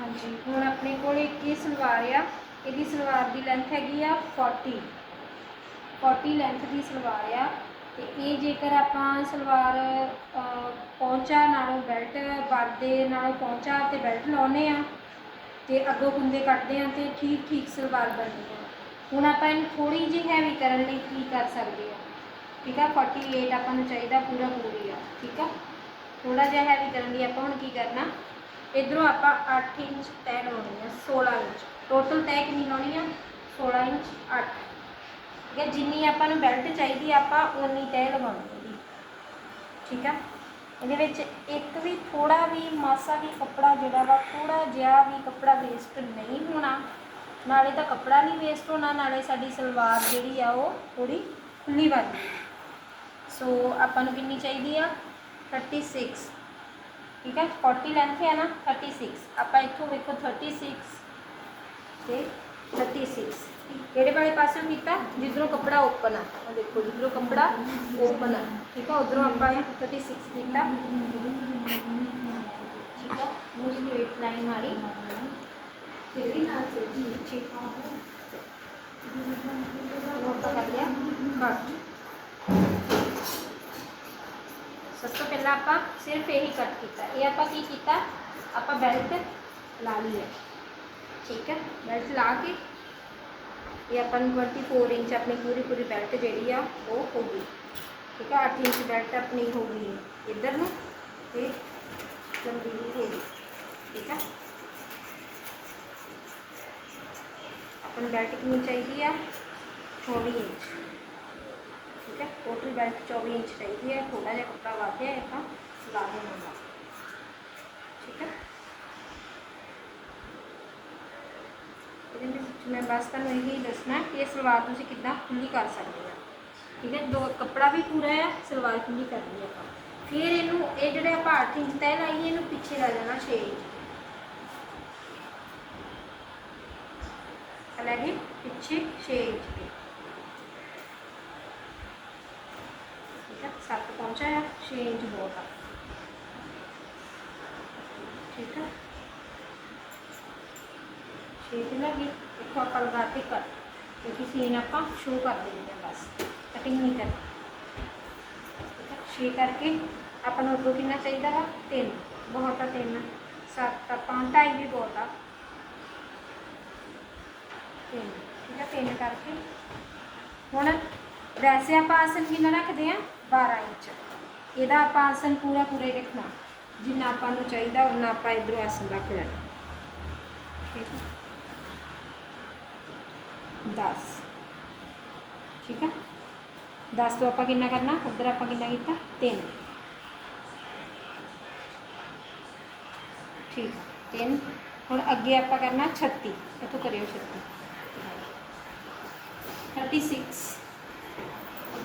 ਹਾਂਜੀ ਹੁਣ ਆਪਣੇ ਕੋਲ ਇੱਕ ਹੀ ਸਲਵਾਰ ਆ ਇਹਦੀ ਸਲਵਾਰ ਦੀ ਲੈਂਥ ਹੈਗੀ ਆ 40 40 ਲੈਂਥ ਦੀ ਸਲਵਾਰ ਆ ਤੇ ਇਹ ਜੇਕਰ ਆਪਾਂ ਸਲਵਾਰ ਅਹ, ਪਹੁੰਚਾ ਨਾਲੋਂ ਬੈਲਟ ਵਰਦੇ ਨਾਲੋਂ ਪਹੁੰਚਾ ਤੇ ਬੈਲਟ ਲਾਉਨੇ ਆ ਤੇ ਅੱਗੋਂ ਕੁੰਦੇ ਕੱਟਦੇ ਆ ਤੇ ਠੀਕ ਠੀਕ ਸਲਵਾਰ ਬਣਦੀ ਆ। ਹੁਣ ਆਪਾਂ ਇਹਨੂੰ ਥੋੜੀ ਜਿਹੀ ਹੈਵੀ ਕਰਨ ਲਈ ਕੀ ਕਰ ਸਕਦੇ ਆ? ਠੀਕ ਆ 48 ਆਪਾਂ ਨੂੰ ਚਾਹੀਦਾ ਪੂਰਾ ਪੂਰੀ ਆ ਠੀਕ ਆ? ਥੋੜਾ ਜਿਹਾ ਹੈਵੀ ਕਰਨ ਲਈ ਆਪਾਂ ਹੁਣ ਕੀ ਕਰਨਾ? ਇਧਰੋਂ ਆਪਾਂ 8 ਇੰਚ ਤੈਅ ਲਾਉਣੀ ਆ 16 ਇੰਚ। ਟੋਟਲ ਤੈਅ ਕਿੰਨੀ ਲਾਉਣੀ ਆ? 16 ਇੰਚ 8 ਠੀਕ ਹੈ, ਜਿੰਨੀ ਆਪਾਂ ਨੂੰ ਬੈਲਟ ਚਾਹੀਦੀ ਆਪਾਂ ਉਨੀ ਤੈਅ ਲਗਾਉਣੀ ਇਹਦੀ ਠੀਕ ਆ? ਇਹਦੇ ਵਿੱਚ ਇੱਕ ਵੀ ਥੋੜਾ ਵੀ ਮਾਸਾ ਵੀ ਕੱਪੜਾ ਜਿਹੜਾ ਵਾ ਥੋੜਾ ਜਿਹਾ ਵੀ ਕੱਪੜਾ ਵੇਸਟ ਨਹੀਂ ਹੋਣਾ। ਨਾਲੇ ਤਾਂ ਕੱਪੜਾ ਨਹੀਂ ਵੇਸਟ ਹੋਣਾ, ਨਾਲੇ ਸਾਡੀ ਸਲਵਾਰ ਜਿਹੜੀ ਆ, ਉਹ ਥੋੜੀ ਖੁੱਲੀ ਬਣਦੀ ਸੋ ਆਪਾਂ ਨੂੰ ਕਿੰਨੀ ਚਾਹੀਦੀ ਆ? 36 ਠੀਕ ਹੈ? 40 ਲੈਂਥ ਹੈ ਨਾ? 36 ਆਪਾਂ ਇੱਥੋਂ ਵੇਖੋ 36 ਤੇ 36 ਕਿਹੜੇ ਵਾਲੇ ਪਾਸੇ ਕੀਤਾ? ਜਿੱਧਰੋਂ ਕੱਪੜਾ ਓਪਨ ਆ। ਉਹ ਦੇਖੋ, ਜਿੱਧਰੋਂ ਕੱਪੜਾ ਓਪਨ ਆ। ਠੀਕ ਆ ਉਧਰੋਂ ਆਪਾਂ ਇਹ 36 ਕੀਤਾ। ਠੀਕ ਆ ਮੂਰੀ ਸਟ੍ਰੇਟ ਲਾਈਨ ਮਾਰੀ। ਫਿਰ ਵੀ ਨਾਲ ਸੇ ਠੀਕ ਆ ਉਹ ਆਪਾਂ ਕਰ ਲਿਆ। ਕੱਟ ਸਭ ਤੋਂ ਪਹਿਲਾਂ ਆਪਾਂ ਸਿਰਫ ਇਹੀ ਕੱਟ ਕੀਤਾ ਇਹ ਆਪਾਂ ਕੀ ਕੀਤਾ ਆਪਾਂ ਬੈਲਟ ਲਾ ਲਈ ਹੈ ਠੀਕ ਹੈ ਬੈਲਟ ਲਾ ਕੇ ਇਹ ਆਪਾਂ ਨੂੰ 24 ਇੰਚ ਆਪਣੀ ਪੂਰੀ ਪੂਰੀ ਬੈਲਟ ਜਿਹੜੀ ਆ ਉਹ ਹੋ ਗਈ ਠੀਕ ਹੈ 8 ਇੰਚ ਬੈਲਟ ਆਪਣੀ ਹੋ ਗਈ ਇੱਧਰ ਨੂੰ ਤੇ ਲੰਬੀ ਵੀ ਹੋ ਗਈ ਠੀਕ ਹੈ ਆਪਾਂ ਨੂੰ ਬੈਲਟ ਕਿੰਨੀ ਚਾਹੀਦੀ ਆ ठीक है टोटल बेल्ट चौबीस इंच रहेगी है थोड़ा जहा कपड़ा ला के आप ला देना ठीक है ਮੈਂ ਬਸ ਤੁਹਾਨੂੰ ਇਹੀ ਦੱਸਣਾ ਕਿ ਇਹ ਸਲਵਾਰ ਤੁਸੀਂ ਕਿੱਦਾਂ ਖੁੱਲੀ ਕਰ ਸਕਦੇ ਆ ਠੀਕ ਹੈ? ਦੋ ਕੱਪੜਾ ਵੀ ਪੂਰਾ ਹੈ, ਸਲਵਾਰ ਖੁੱਲੀ ਕਰਨੀ ਹੈ ਆਪਾਂ। ਫਿਰ ਇਹਨੂੰ ਇਹ ਜਿਹੜਾ ਆਪਾਂ 8 ਇੰਚ ਤੈ ਲਾਈਏ ਇਹਨੂੰ ਪਿੱਛੇ ਲੈ ਜਾਣਾ 6 ਇੰਚ। ਲੈ ਗਏ ਪਿੱਛੇ 6 ਇੰਚ ਤੇ। 6 ਇੰਚ ਬਹੁਤ ਆ ਠੀਕ ਹੈ 6 ਤੇ ਲੱਗੀ ਦੇਖੋ ਆਪਾਂ ਲਗਾ ਕੇ ਕੱਟ ਕਿਉਂਕਿ ਸੀਨ ਆਪਾਂ ਸ਼ੋ ਕਰ ਦਿੰਦੇ ਹਾਂ ਬਸ ਕਟਿੰਗ ਨਹੀਂ ਕਰਨੀ ਛੇ ਕਰਕੇ ਆਪਾਂ ਨੂੰ ਅੱਗੋਂ ਕਿੰਨਾ ਚਾਹੀਦਾ ਵਾ ਤਿੰਨ ਬਹੁਤ ਆ 3 7 ਆਪਾਂ ਢਾਈ ਵੀ ਬਹੁਤ ਆ ਤਿੰਨ ਠੀਕ ਆ ਤਿੰਨ ਕਰਕੇ ਹੁਣ ਵੈਸੇ ਆਪਾਂ ਆਸਨ ਕਿੰਨਾ ਰੱਖਦੇ ਆ 12 ਇੰਚ ਇਹਦਾ ਆਪਾਂ ਆਸਨ ਪੂਰਾ ਪੂਰਾ ਹੀ ਰੱਖਣਾ। ਜਿੰਨਾ ਆਪਾਂ ਨੂੰ ਚਾਹੀਦਾ ਉਹਨਾਂ ਆਪਾਂ ਇਧਰੋਂ ਆਸਨ ਰੱਖ ਲੈਣਾ। ਠੀਕ ਹੈ? 10 ਠੀਕ ਹੈ? 10 ਤੋਂ ਆਪਾਂ ਕਿੰਨਾ ਕਰਨਾ? ਉਧਰ ਆਪਾਂ ਕਿੰਨਾ ਕੀਤਾ? 3 ਠੀਕ। 3 ਹੁਣ ਅੱਗੇ ਆਪਾਂ ਕਰਨਾ 36 ਇੱਥੋਂ ਕਰਿਓ 36 36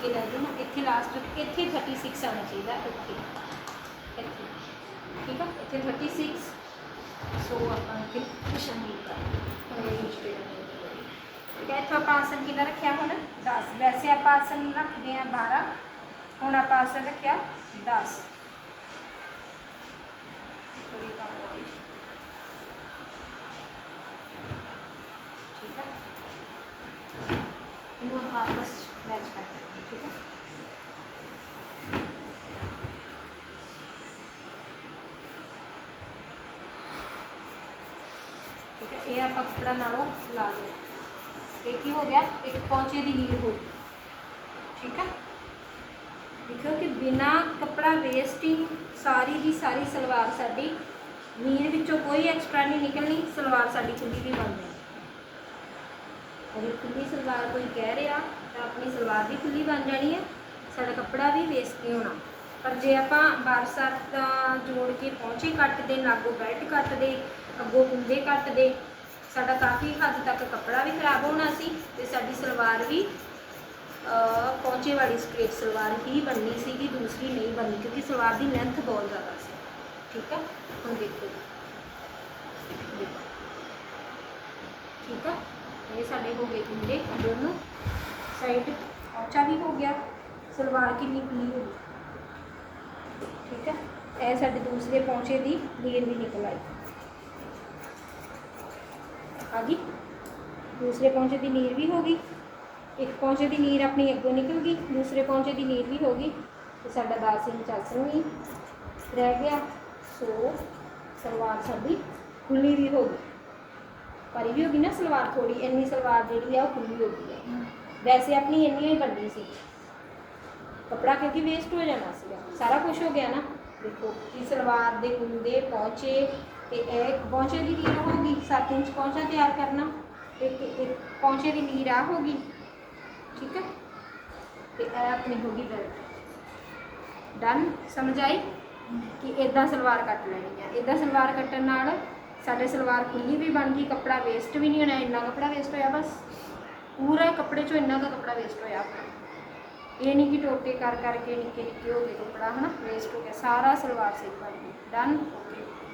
ਅੱਗੇ ਲੈ ਜਾਓ ਨਾ, ਇੱਥੇ ਲਾਸਟ ਇੱਥੇ 36 ਆਉਣਾ ਚਾਹੀਦਾ, ਇੱਥੇ। ਇੱਥੇ। ਠੀਕ ਆ? ਇੱਥੇ 36 ਸੋ ਆਪਾਂ ਇੱਥੇ ਸ਼ਾਮਿਲ ਕਰ ਠੀਕ ਹੈ ਇੱਥੋਂ ਆਪਾਂ ਆਸਨ ਕਿੰਨਾ ਰੱਖਿਆ ਹੁਣ? 10 ਵੈਸੇ ਆਪਾਂ ਆਸਨ ਰੱਖਦੇ ਆ 12 ਹੁਣ ਆਪਾਂ ਆਸਨ ਰੱਖਿਆ 10 ਥੋੜੀ ਕੰਮ ਹੋਈ ਠੀਕ ਹੈ ਇਹਨੂੰ ਆਪਾਂ ਆਪਸ ਮੈਚ ਕਰ ਦਿੰਦੇ ਠੀਕ ਹੈ ਠੀਕ ਹੈ ਇਹ ਆਪਾਂ ਕੱਪੜਾ ਨਾਲੋਂ ਲਾ ਲਿਆ ਇਹ ਕੀ ਹੋ ਗਿਆ? ਇੱਕ ਪੌਂਚੇ ਦੀ ਲੀਡ ਹੋ ਗਈ। ਠੀਕ ਹੈ ਦੇਖੋ ਕਿ ਬਿਨਾ ਕੱਪੜਾ ਵੇਸਟ ਹੀ ਸਾਰੀ ਦੀ ਸਾਰੀ ਸਲਵਾਰ ਸਾਡੀ ਨੀਰ ਵਿੱਚੋਂ ਕੋਈ ਐਕਸਟਰਾ ਨਹੀਂ ਨਿਕਲਣੀ, ਸਲਵਾਰ ਸਾਡੀ ਖੁੱਲੀ ਵੀ ਬਣਦੀ ਅਗਰ ਖੁੱਲੀ ਸਲਵਾਰ ਕੋਈ ਕਹਿ ਰਿਹਾ, ਤਾਂ ਆਪਣੀ ਸਲਵਾਰ ਵੀ ਖੁੱਲੀ ਬਣ ਜਾਣੀ ਹੈ ਸਾਡਾ ਕੱਪੜਾ ਵੀ ਵੇਸਟ ਨਹੀਂ ਹੋਣਾ। ਪਰ ਜੇ ਆਪਾਂ ਬਾਰਸਾਤ ਦਾ ਜੋੜ ਕੇ ਪਹੁੰਚੇ ਕੱਟ ਦੇ ਲਾਗੋ ਬੈਲਟ ਕੱਟ ਦੇ ਅੱਗੋਂ ਕੁੰਦੇ ਕੱਟ ਦੇ ਸਾਡਾ ਕਾਫੀ ਹੱਦ ਤੱਕ ਕੱਪੜਾ ਵੀ ਖਰਾਬ ਹੋਣਾ ਸੀ ਤੇ ਸਾਡੀ ਸਲਵਾਰ ਵੀ ਅਹ, ਪਹੁੰਚੇ ਵਾਲੀ ਸਟ੍ਰੇਟ ਸਲਵਾਰ ਹੀ ਬਣਨੀ ਸੀਗੀ ਦੂਸਰੀ ਨਹੀਂ ਬਣਨੀ ਕਿਉਂਕਿ ਸਲਵਾਰ ਦੀ ਲੈਂਥ ਬਹੁਤ ਜ਼ਿਆਦਾ ਸੀ। ਠੀਕ ਆ? ਹੁਣ ਦੇਖੋ ਠੀਕ ਆ? ਇਹ ਸਾਡੇ ਹੋ ਗਏ ਕੁੰਡੇ ਦੋਨੋਂ ਸਾਈਡ ਪੌਂਚਾ ਵੀ ਹੋ ਗਿਆ। ਸਲਵਾਰ ਕਿੰਨੀ ਖੁੱਲੀ ਹੋ ਗਈ। ਠੀਕ ਹੈ ਇਹ ਸਾਡੇ ਦੂਸਰੇ ਪੌਂਚੇ ਦੀ ਲੀਰ ਵੀ ਨਿਕਲ ਆਈ। ਆ ਗਈ। ਦੂਸਰੇ ਪੌਂਚੇ ਦੀ ਨੀਰ ਵੀ ਹੋ ਗਈ। ਇੱਕ ਪੌਂਚੇ ਦੀ ਨੀਰ ਆਪਣੀ ਅੱਗੋਂ ਨਿਕਲ ਗਈ। ਦੂਸਰੇ ਪੌਂਚੇ ਦੀ ਨੀਰ ਵੀ ਹੋ ਗਈ। ਤੇ ਸਾਡਾ 10 ਇੰਚ ਆਸਣ ਵੀ ਰਹਿ ਗਿਆ। ਸੋ ਸਲਵਾਰ ਸਾਡੀ ਖੁੱਲੀ ਵੀ ਹੋ ਗਈ। ਪਰੀ ਵੀ ਹੋ ਗਈ ਨਾ ਸਲਵਾਰ ਥੋੜੀ ਇੰਨੀ ਸਲਵਾਰ ਜਿਹੜੀ ਆ ਉਹ ਖੁੱਲੀ ਹੋ ਗਈ ਹੈ ਵੈਸੇ ਆਪਣੀ ਇੰਨੀ ਹੀ ਬਣਨੀ ਸੀ। ਕਪੜਾ ਕਿਉਂਕਿ ਵੇਸਟ ਹੋ ਜਾਣਾ ਸੀਗਾ। ਸਾਰਾ ਕੁਝ ਹੋ ਗਿਆ ਨਾ। ਦੇਖੋ, ਕਿ ਸਲਵਾਰ ਦੇ ਕੁੰਦੇ ਪਹੁੰਚੇ ਤੇ ਇਹ ਪਹੁੰਚੇ ਦੀ ਨੀਰ ਹੋ ਗਈ 7 ਇੰਚ ਪਹੁੰਚਾ ਤਿਆਰ ਕਰਨਾ ਇੱਕ ਇੱਕ ਪਹੁੰਚੇ ਦੀ ਨੀਰ ਆ ਹੋ ਗਈ, ਠੀਕ ਹੈ? ਤੇ ਇਹ ਆਪਣੀ ਹੋ ਗਈ ਬੈਲਟ ਡਨ ਸਮਝ ਆਈ? ਕਿ ਇਦਾਂ ਸਲਵਾਰ ਕੱਟ ਲੈਣੀ ਹੈ ਇਦਾਂ ਸਲਵਾਰ ਕੱਟਣ ਨਾਲ ਸਾਡੇ ਸਲਵਾਰ ਖੁੱਲੀ ਵੀ ਬਣ ਗਈ, ਕੱਪੜਾ ਵੇਸਟ ਵੀ ਨਹੀਂ ਹੋਣਾ, ਇੰਨਾ ਕੱਪੜਾ ਵੇਸਟ ਹੋਇਆ ਬਸ। ਪੂਰਾ ਕੱਪੜੇ ਚੋਂ ਇੰਨਾ ਕੁ ਕੱਪੜਾ ਵੇਸਟ ਹੋਇਆ ਆਪਣਾ। ਇਹ ਨਹੀਂ ਕਿ ਟੋਟੇ ਕਰ ਕਰਕੇ ਨਿੱਕੇ ਨਿੱਕੇ ਹੋ ਗਏ ਕੱਪੜਾ, ਹਨਾ ਵੇਸਟ ਹੋ ਗਿਆ, ਸਾਰਾ ਸਲਵਾਰ ਸਿੱਖ ਬਣ ਗਈ ਡਨ